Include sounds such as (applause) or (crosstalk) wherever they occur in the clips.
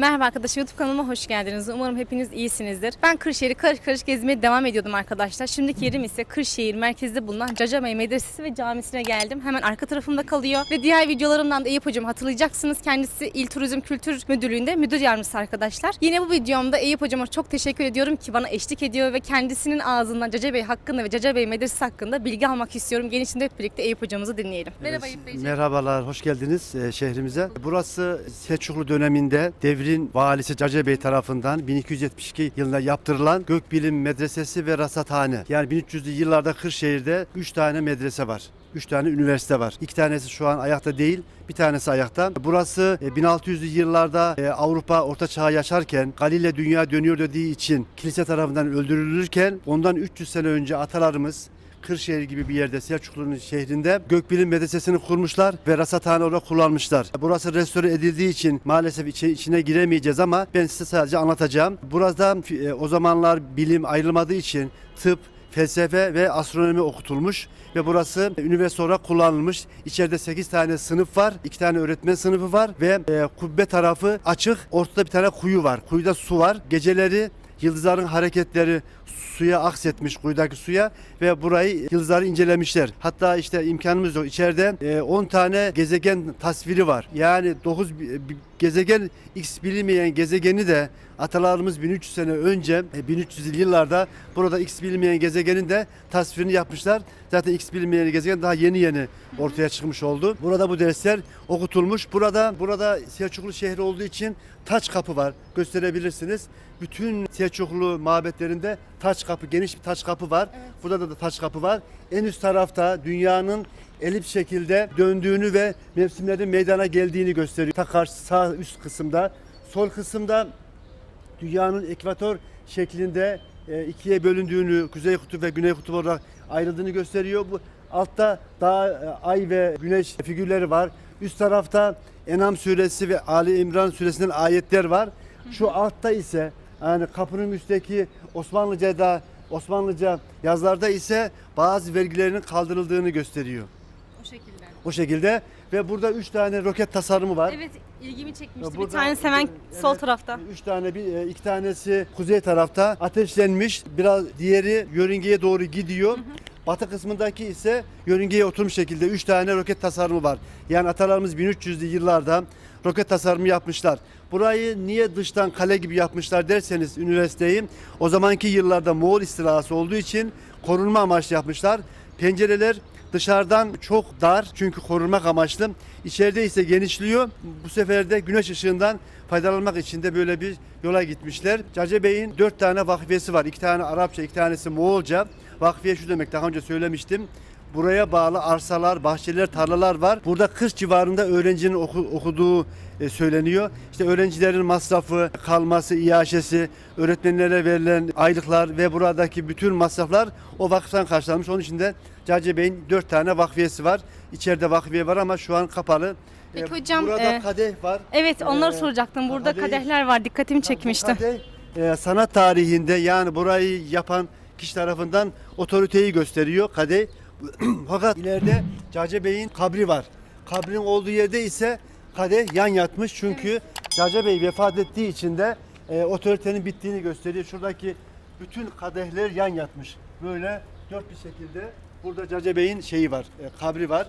Merhaba arkadaşlar YouTube kanalıma hoş geldiniz. Umarım hepiniz iyisinizdir. Ben Kırşehir'i karış karış gezmeye devam ediyordum arkadaşlar. Şimdiki yerim ise Kırşehir merkezde bulunan Cacabey Medresesi ve Camisi'ne geldim. Hemen arka tarafımda kalıyor. Ve diğer videolarımdan da Eyüp Hocam hatırlayacaksınız. Kendisi İl Turizm Kültür Müdürlüğü'nde müdür yardımcısı arkadaşlar. Yine bu videomda Eyüp Hocam'a çok teşekkür ediyorum ki bana eşlik ediyor ve kendisinin ağzından Cacabey hakkında ve Cacabey Medresesi hakkında bilgi almak istiyorum. Gelin şimdi hep birlikte Eyüp Hocamızı dinleyelim. Merhaba Eyüp Beyciğim. Merhabalar, hoş geldiniz e, şehrimize. Burası Selçuklu döneminde devrin valisi Cace Bey tarafından 1272 yılında yaptırılan Gökbilim Medresesi ve Rasathane. Yani 1300'lü yıllarda Kırşehir'de 3 tane medrese var. 3 tane üniversite var. 2 tanesi şu an ayakta değil, bir tanesi ayakta. Burası e, 1600'lü yıllarda e, Avrupa Orta Çağ yaşarken Galile dünya dönüyor dediği için kilise tarafından öldürülürken ondan 300 sene önce atalarımız Kırşehir gibi bir yerde Selçuklu'nun şehrinde Gökbilim Medresesi'ni kurmuşlar ve rasathane olarak kullanmışlar. Burası restore edildiği için maalesef içi- içine giremeyeceğiz ama ben size sadece anlatacağım. Burada e, o zamanlar bilim ayrılmadığı için tıp, felsefe ve astronomi okutulmuş ve burası üniversite olarak kullanılmış. İçeride 8 tane sınıf var, 2 tane öğretmen sınıfı var ve e, kubbe tarafı açık. Ortada bir tane kuyu var. Kuyuda su var. Geceleri yıldızların hareketleri suya aksetmiş kuyudaki suya ve burayı yıldızları incelemişler. Hatta işte imkanımız yok. İçeride e, 10 tane gezegen tasviri var. Yani 9 gezegen X bilinmeyen gezegeni de atalarımız 1300 sene önce e, 1300 yıllarda burada X bilinmeyen gezegenin de tasvirini yapmışlar. Zaten X bilinmeyen gezegen daha yeni yeni ortaya çıkmış oldu. Burada bu dersler okutulmuş. Burada burada Selçuklu şehri olduğu için taç kapı var. Gösterebilirsiniz. Bütün Selçuklu mabetlerinde taç kapı, geniş bir taç kapı var. Burada da taç kapı var. En üst tarafta dünyanın elips şekilde döndüğünü ve mevsimlerin meydana geldiğini gösteriyor. Ta karşı sağ üst kısımda. Sol kısımda dünyanın ekvator şeklinde e, ikiye bölündüğünü, kuzey kutup ve güney kutup olarak ayrıldığını gösteriyor. Bu altta daha e, ay ve güneş figürleri var. Üst tarafta Enam suresi ve Ali İmran suresinden ayetler var. Şu altta ise yani kapının üstteki Osmanlıca'da Osmanlıca yazlarda ise bazı vergilerinin kaldırıldığını gösteriyor. O şekilde. O şekilde ve burada üç tane roket tasarımı var. Evet ilgimi çekmişti. Burada- bir tanesi hemen Evet, sol tarafta. Üç tane bir e, iki tanesi kuzey tarafta ateşlenmiş. Biraz diğeri yörüngeye doğru gidiyor. Batı kısmındaki ise yörüngeye oturmuş şekilde üç tane roket tasarımı var. Yani atalarımız 1300'lü yıllarda roket tasarımı yapmışlar. Burayı niye dıştan kale gibi yapmışlar derseniz üniversiteyi o zamanki yıllarda Moğol istilası olduğu için korunma amaçlı yapmışlar. Pencereler dışarıdan çok dar çünkü korunmak amaçlı. İçeride ise genişliyor. Bu sefer de güneş ışığından faydalanmak için de böyle bir yola gitmişler. Cace dört tane vakfiyesi var. İki tane Arapça, iki tanesi Moğolca. Vakfiye şu demek daha önce söylemiştim. Buraya bağlı arsalar, bahçeler, tarlalar var. Burada kış civarında öğrencinin oku- okuduğu e, söyleniyor. İşte öğrencilerin masrafı, kalması, iaşesi, öğretmenlere verilen aylıklar ve buradaki bütün masraflar o vakıftan karşılanmış. Onun için de Cace Bey'in dört tane vakfiyesi var. İçeride vakfiye var ama şu an kapalı. Peki E, hocam, Burada e, kadeh var. Evet onları Ee, soracaktım. Burada kadeh- kadehler var. Dikkatimi çekmişti. Kadeh, e, sanat tarihinde yani burayı yapan kişi tarafından otoriteyi gösteriyor kadeh. (clears throat) Fakat ileride Cace Bey'in kabri var. Kabrin olduğu yerde ise kadeh yan yatmış çünkü Cace Bey vefat ettiği için de e, otoritenin bittiğini gösteriyor. Şuradaki bütün kadehler yan yatmış. Böyle dört bir şekilde burada Cace Bey'in şeyi var, e, kabri var.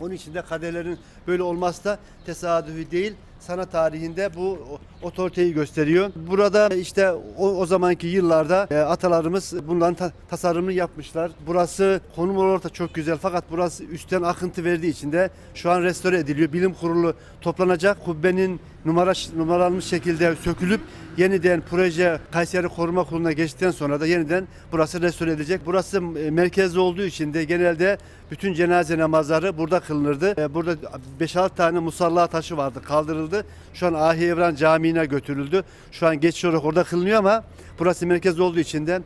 Onun için de kadehlerin böyle olması da tesadüfi değil. Sanat tarihinde bu otoriteyi gösteriyor. Burada işte o, o zamanki yıllarda e, atalarımız bundan ta- tasarımını yapmışlar. Burası konum olarak da çok güzel fakat burası üstten akıntı verdiği için de şu an restore ediliyor. Bilim kurulu toplanacak. Kubbenin numara numaralanmış şekilde sökülüp yeniden proje Kayseri Koruma Kurulu'na geçtikten sonra da yeniden burası restore edilecek. Burası e, merkezde olduğu için de genelde bütün cenaze namazları burada kılınırdı. E, Burada 5-6 tane musalla taşı vardı kaldırıldı. Şu an Ahi Evran Camii'ne götürüldü. Şu an geçici olarak orada kılınıyor ama burası merkezde olduğu için de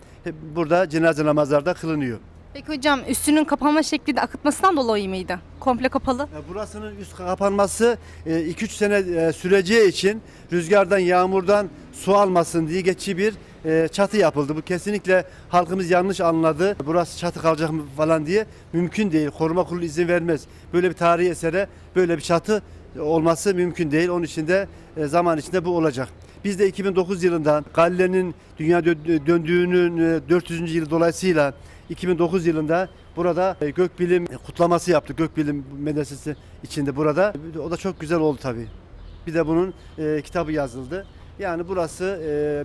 burada cenaze namazları da kılınıyor. Peki hocam üstünün kapanma şekli de akıtmasından dolayı mıydı? Komple kapalı. E, Burasının üst kapanması 2-3 sene e, süreceği için rüzgardan, yağmurdan su almasın diye geçici bir e, çatı yapıldı. Bu kesinlikle halkımız yanlış anladı. Burası çatı kalacak mı falan diye. Mümkün değil. Koruma kurulu izin vermez. Böyle bir tarihi esere böyle bir çatı olması mümkün değil. Onun için de e, zaman içinde bu olacak. Biz de 2009 yılında Galileo dünya dö- döndüğünün e, 400. yılı dolayısıyla 2009 yılında burada e, gökbilim kutlaması yaptık. Gökbilim medresesi içinde burada. O da çok güzel oldu tabii. Bir de bunun e, kitabı yazıldı. Yani burası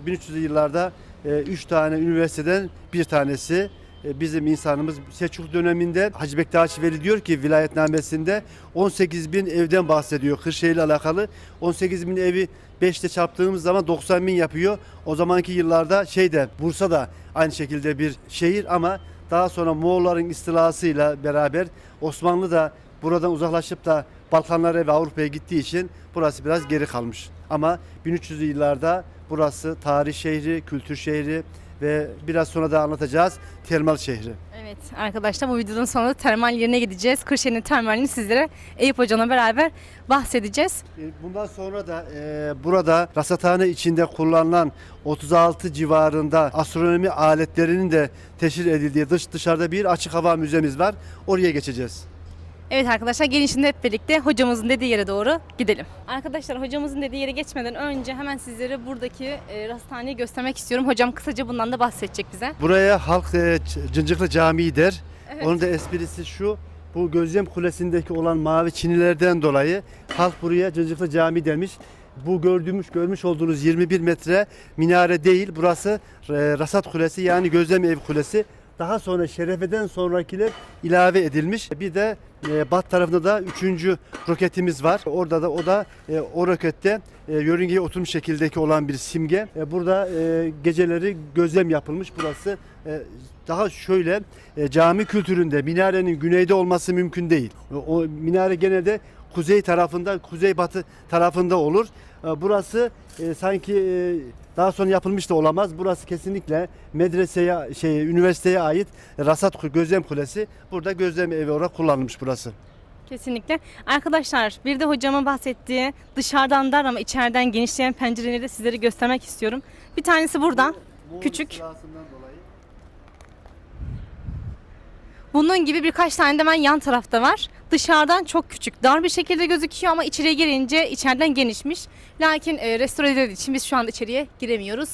e, 1300'lü yıllarda 3 tane üniversiteden bir tanesi e, bizim insanımız Selçuklu döneminde Hacı Bektaşi Veli diyor ki vilayetnamesinde 18 bin evden bahsediyor Kırşehir ile alakalı. 18 bin evi 5'te çarptığımız zaman 90 bin yapıyor. O zamanki yıllarda şeyde Bursa da aynı şekilde bir şehir ama daha sonra Moğolların istilasıyla beraber Osmanlı da buradan uzaklaşıp da Balkanlara ve Avrupa'ya gittiği için burası biraz geri kalmış. Ama 1300'lü yıllarda burası tarih şehri, kültür şehri ve biraz sonra da anlatacağız termal şehri. Evet arkadaşlar bu videonun sonunda termal yerine gideceğiz. Kırşehir'in termalini sizlere Eyüp Hocam'la beraber bahsedeceğiz. E, Bundan sonra da e, burada rasathane içinde kullanılan 36 civarında astronomi aletlerinin de teşhir edildiği dış dışarıda bir açık hava müzemiz var. Oraya geçeceğiz. Evet arkadaşlar gelin şimdi hep birlikte hocamızın dediği yere doğru gidelim. Arkadaşlar hocamızın dediği yere geçmeden önce hemen sizlere buradaki e, rasathaneyi göstermek istiyorum. Hocam kısaca bundan da bahsedecek bize. Buraya halk e, Cıncıklı Camii der. Evet. Onun da esprisi şu. Bu gözlem kulesindeki olan mavi çinilerden dolayı halk buraya Cıncıklı Camii demiş. Bu gördüğümüz görmüş olduğunuz 21 metre minare değil. Burası e, Rasat Kulesi yani gözlem ev kulesi. Daha sonra Şerefe'den sonrakiler ilave edilmiş. Bir de e, bat tarafında da üçüncü roketimiz var. Orada da o da e, o rokette e, yörüngeye oturmuş şekildeki olan bir simge. E, burada geceleri gözlem yapılmış. Burası daha şöyle cami kültüründe minarenin güneyde olması mümkün değil. O minare genelde kuzey tarafında, kuzeybatı tarafında olur. E, Burası e, sanki e, daha sonra yapılmış da olamaz. Burası kesinlikle medreseye, şey, üniversiteye ait Rasat Gözlem Kulesi. Burada gözlem evi olarak kullanılmış burası. Kesinlikle. Arkadaşlar bir de hocamın bahsettiği dışarıdan dar ama içeriden genişleyen pencereleri de sizlere göstermek istiyorum. Bir tanesi burada. Küçük. Bunun gibi birkaç tane de hemen yan tarafta var. Dışarıdan çok küçük, dar bir şekilde gözüküyor ama içeriye girince içeriden genişmiş. Lakin e, restore edildiği için biz şu anda içeriye giremiyoruz.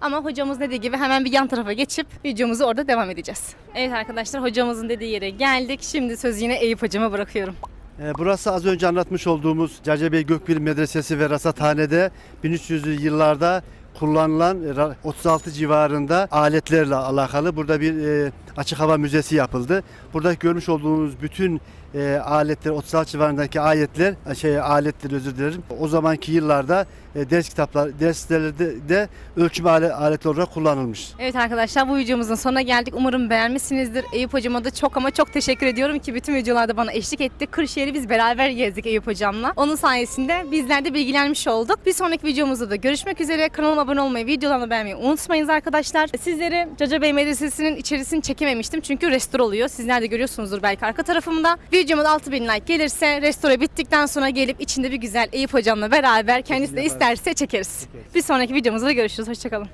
Ama hocamız dediği gibi hemen bir yan tarafa geçip videomuzu orada devam edeceğiz. Evet arkadaşlar hocamızın dediği yere geldik. Şimdi sözü yine Eyüp hocama bırakıyorum. Ee, Burası az önce anlatmış olduğumuz Cacebey Gökbil Medresesi ve Rasathane'de 1300'lü yıllarda kullanılan e, ra- 36 civarında aletlerle alakalı burada bir e, açık hava müzesi yapıldı. Burada görmüş olduğunuz bütün e, aletler 36 civarındaki ayetler e, şey aletler özür dilerim. O zamanki yıllarda e, ders kitaplar derslerde de ölçüm ale- aleti olarak kullanılmış. Evet arkadaşlar bu videomuzun sonuna geldik. Umarım beğenmişsinizdir. Eyüp hocama da çok ama çok teşekkür ediyorum ki bütün videolarda bana eşlik etti. Kırşehir'i biz beraber gezdik Eyüp hocamla. Onun sayesinde bizler de bilgilenmiş olduk. Bir sonraki videomuzda da görüşmek üzere. Kanalıma abone olmayı, videolarımı beğenmeyi unutmayınız arkadaşlar. Sizlere Caca Bey Medresesi'nin içerisini çekememiştim çünkü restore oluyor. Sizler de görüyorsunuzdur belki arka tarafımda. Videoma da 6000 like gelirse restore bittikten sonra gelip içinde bir güzel Eyüp hocamla beraber kendisi de isterse çekeriz. Bir sonraki videomuzda da görüşürüz. Hoşçakalın.